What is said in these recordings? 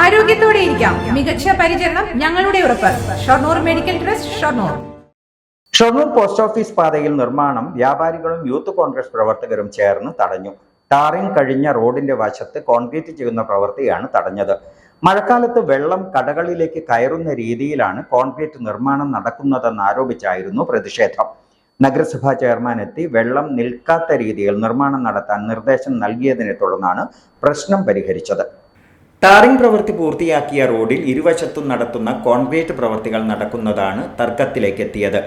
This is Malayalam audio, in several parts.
ആരോഗ്യത്തോടെ ഇരിക്കാം. മികച്ച പരിചരണം ഞങ്ങളുടെ ഉറപ്പ്. Shoranur medical trust Shoranur. Shoranur post office പാതയിൽ നിർമ്മാണം വ്യാപാരികളും യൂത്ത് കോൺഗ്രസ് പ്രവർത്തകരും ചേർന്ന് തടഞ്ഞു. ടാറിംഗ് കഴിഞ്ഞ റോഡിന്റെ വശത്ത് കോൺക്രീറ്റ് ചെയ്യുന്ന പ്രവൃത്തിയാണ് തടഞ്ഞത്. മഴക്കാലത്ത് വെള്ളം കടകളിലേക്ക് കയറുന്ന രീതിയിലാണ് കോൺക്രീറ്റ് നിർമ്മാണം നടക്കുന്നതെന്ന് ആരോപിച്ചായിരുന്നു പ്രതിഷേധം. നഗരസഭാ ചെയർമാൻ എത്തി വെള്ളം നിൽക്കാത്ത രീതിയിൽ നിർമ്മാണം നടത്താൻ നിർദ്ദേശം നൽകിയതിനെ തുടർന്നാണ് പ്രശ്നം പരിഹരിച്ചത്. ടാറിംഗ് പ്രവൃത്തി പൂർത്തിയാക്കിയ റോഡിൽ ഇരുവശത്തും നടത്തുന്ന കോൺക്രീറ്റ് പ്രവൃത്തികൾ നടക്കുന്നതാണ് തർക്കത്തിലേക്ക് എത്തിയത്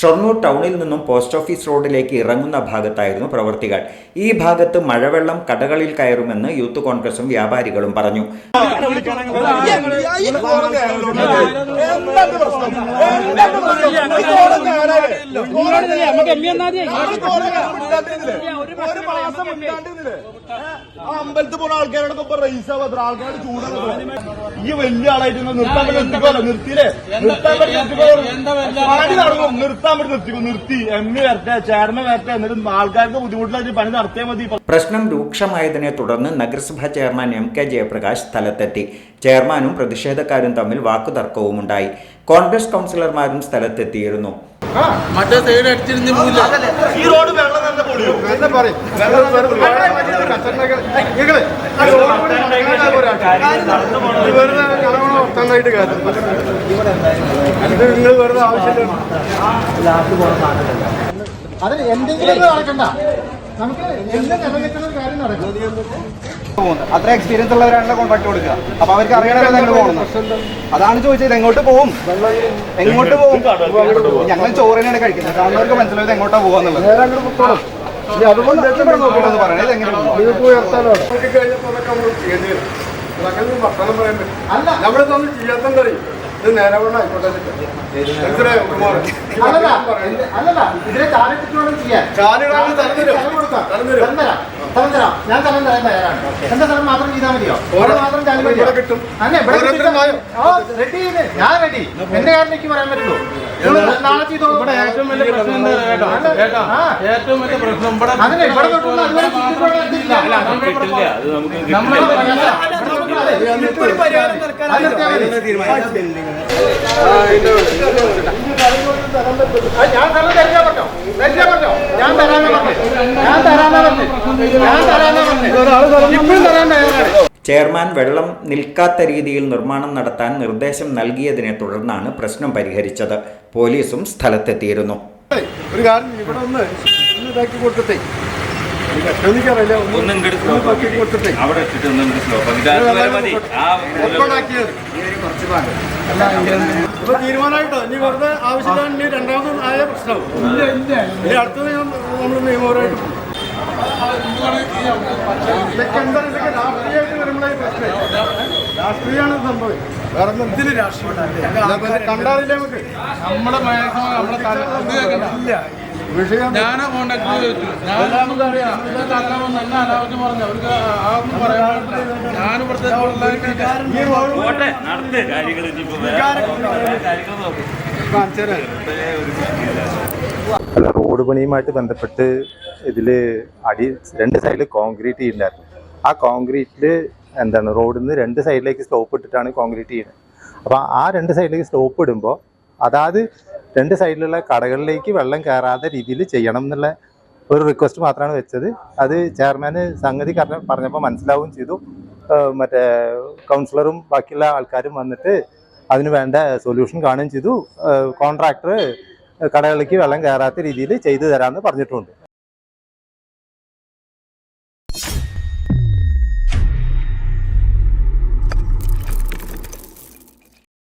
ഷൊർണൂർ ടൗണിൽ നിന്നും പോസ്റ്റ് ഓഫീസ് റോഡിലേക്ക് ഇറങ്ങുന്ന ഭാഗത്തായിരുന്നു പ്രവൃത്തികൾ. ഈ ഭാഗത്ത് മഴവെള്ളം കടകളിൽ കയറുമെന്ന് യൂത്ത് കോൺഗ്രസും വ്യാപാരികളും പറഞ്ഞു. നമുക്ക് എം പി എന്നാ ഒരു മാസം അമ്പലത്തിൽ പോണ ആൾക്കാരോടൊക്കെ ഇപ്പൊ റേസ് ആവാത്ര ആൾക്കാരുടെ ചൂടാണ് ഈ വലിയ ആളായിട്ട് നിർത്താൻ പറ്റി നിർത്തിക്കോലോ നിർത്തിയില്ലേ നിർത്താൻ പറ്റി പണി നടക്കും നിർത്താൻ പറ്റി നിർത്തിക്കോ നിർത്തി എം എ വരട്ടെ ചെയർമാൻ വരട്ടെ എന്നിട്ട് ആൾക്കാർക്ക് ബുദ്ധിമുട്ടിലായിട്ട് പണി നടത്തിയാൽ മതി പ്രശ്നം രൂക്ഷമായതിനെ തുടർന്ന് നഗരസഭാ ചെയർമാൻ എം കെ ജയപ്രകാശ് സ്ഥലത്തെത്തി ചെയർമാനും പ്രതിഷേധക്കാരും തമ്മിൽ വാക്കുതർക്കവും ഉണ്ടായി. കോൺഗ്രസ് കൗൺസിലർമാരും സ്ഥലത്തെത്തിയിരുന്നു. മറ്റേ സൈഡ് അടിച്ചിരുന്ന് പോയില്ല ഈ റോഡ് വെള്ളം തന്നെ പൊളിയും. നിങ്ങൾ വെറുതെ ആവശ്യമില്ല. അതിന് എന്തെങ്കിലും നടക്കണ്ട. നമുക്ക് എന്ത് നിലനിൽക്കുന്ന കാര്യം നടക്കും. അത്ര എക്സ്പീരിയൻസ് ഉള്ളവരാണല്ലോ കോൺട്രാക്ട് കൊടുക്കുക. അപ്പൊ അവർക്ക് അറിയണമല്ലോ ഞങ്ങൾ പോകുന്നത് അതാണ് ചോദിച്ചത്. എങ്ങോട്ട് പോകും? എങ്ങോട്ട് പോകും? ഞങ്ങൾ ചോറിനാണ് കഴിക്കുന്നത്. കാണുന്നവർക്ക് മനസ്സിലായത് എങ്ങോട്ടാ ഇനി അതുകൊണ്ട് അങ്ങനെ പറയാൻ പറ്റും. അല്ല. ചെയ്യാത്തം ഇത് ആയിക്കോട്ടെ മനസ്സിലായോ? അല്ലല്ല. ഇതിനെ വേണം ചെയ്യാൻ. ചാലിടാൻ തരം തരും. തരം തരും. തരാം ഞാൻ സ്ഥലം തരാൻ തയ്യാറാണ് എന്റെ സ്ഥലം മാത്രം ചെയ്താൽ മതിയോ? അവിടെ മാത്രം കിട്ടും. അന്നെ ഇവിടെ റെഡി. ഞാൻ റെഡി എന്റെ കാര്യം എനിക്ക് പറയാൻ പറ്റുള്ളൂ. നിങ്ങൾ നാളെ ചെയ്തോ? ഏറ്റവും വലിയ പ്രശ്നം എന്താ കേട്ടോ? കേട്ടോ? ഏറ്റവും വലിയ പ്രശ്നം ഇവിടെ അതിനെ ഇവിടെ ഞാൻ തരില്ല പറഞ്ഞോ ഞാൻ പറഞ്ഞു ഞാൻ തരാൻ ചെയർമാൻ വെള്ളം നിൽക്കാത്ത രീതിയിൽ നിർമ്മാണം നടത്താൻ നിർദ്ദേശം നൽകിയതിനെ തുടർന്നാണ് പ്രശ്നം പരിഹരിച്ചത്. പോലീസും സ്ഥലത്തെത്തിയിരുന്നു. ഒരു കാര്യം ഇവിടെ ഒന്ന് ഒന്ന് ഇതാക്കി കൊടുത്തിട്ടേ. എനിക്കറിയില്ല ഒന്ന് ഇതാക്കി കൊടുത്തിട്ടേ. അവിടെ ഇട്ടിട്ട് ഒന്നും ഇതുവരെ മതി. ആ ഇപ്പൊ തീരുമാനമായിട്ടോ? ഇനി വെറുതെ ആവശ്യമില്ല രണ്ടാമതും ആയ പ്രശ്നം ഇനി അടുത്തത് ഞാൻ നമ്മൾ നിയമപരമായിട്ട്. ഇതൊക്കെ എന്താ ഇതൊക്കെ രാഷ്ട്രീയമായിട്ട് വരുമ്പോഴേ പ്രശ്നം. രാഷ്ട്രീയമാണ് സംഭവം. വേറെ രാഷ്ട്രീയം നമുക്ക്. നമ്മുടെ മാക്സിമം നമ്മുടെ ഞാനാ കോണ്ടാക്ട് ചോദിച്ചു ഞാൻ അറിയാം. ഇത് തല്ലാമെന്ന് എന്നെ അനാവശ്യം പറഞ്ഞു അവർക്ക് ആ പറയാൻ പാടില്ല ഞാൻ ഇവിടുത്തെ അല്ല റോഡ് പണിയുമായിട്ട് ബന്ധപ്പെട്ട് ഇതിൽ അടി രണ്ട് സൈഡിൽ കോൺക്രീറ്റ് ചെയ്യുന്നുണ്ടായിരുന്നു ആ കോൺക്രീറ്റിൽ എന്താണ് റോഡിൽ നിന്ന് രണ്ട് സൈഡിലേക്ക് സ്റ്റോപ്പ് ഇട്ടിട്ടാണ് കോൺക്രീറ്റ് ചെയ്യുന്നത്. അപ്പോൾ ആ രണ്ട് സൈഡിലേക്ക് സ്റ്റോപ്പ് ഇടുമ്പോൾ അതായത് രണ്ട് സൈഡിലുള്ള കടകളിലേക്ക് വെള്ളം കയറാതെ രീതിയിൽ ചെയ്യണം എന്നുള്ള ഒരു റിക്വസ്റ്റ് മാത്രമാണ് വെച്ചത്. അത് ചെയർമാന് സംഗതി പറഞ്ഞ പറഞ്ഞപ്പോൾ മനസ്സിലാവുകയും ചെയ്തു. മറ്റേ കൗൺസിലറും ബാക്കിയുള്ള ആൾക്കാരും വന്നിട്ട് അതിന് വേണ്ട സൊല്യൂഷൻ കാണുകയും ചെയ്തു. കോൺട്രാക്ടർ കടകളിലേക്ക് വെള്ളം കയറാത്ത രീതിയിൽ ചെയ്തു തരാമെന്ന് പറഞ്ഞിട്ടുണ്ട്.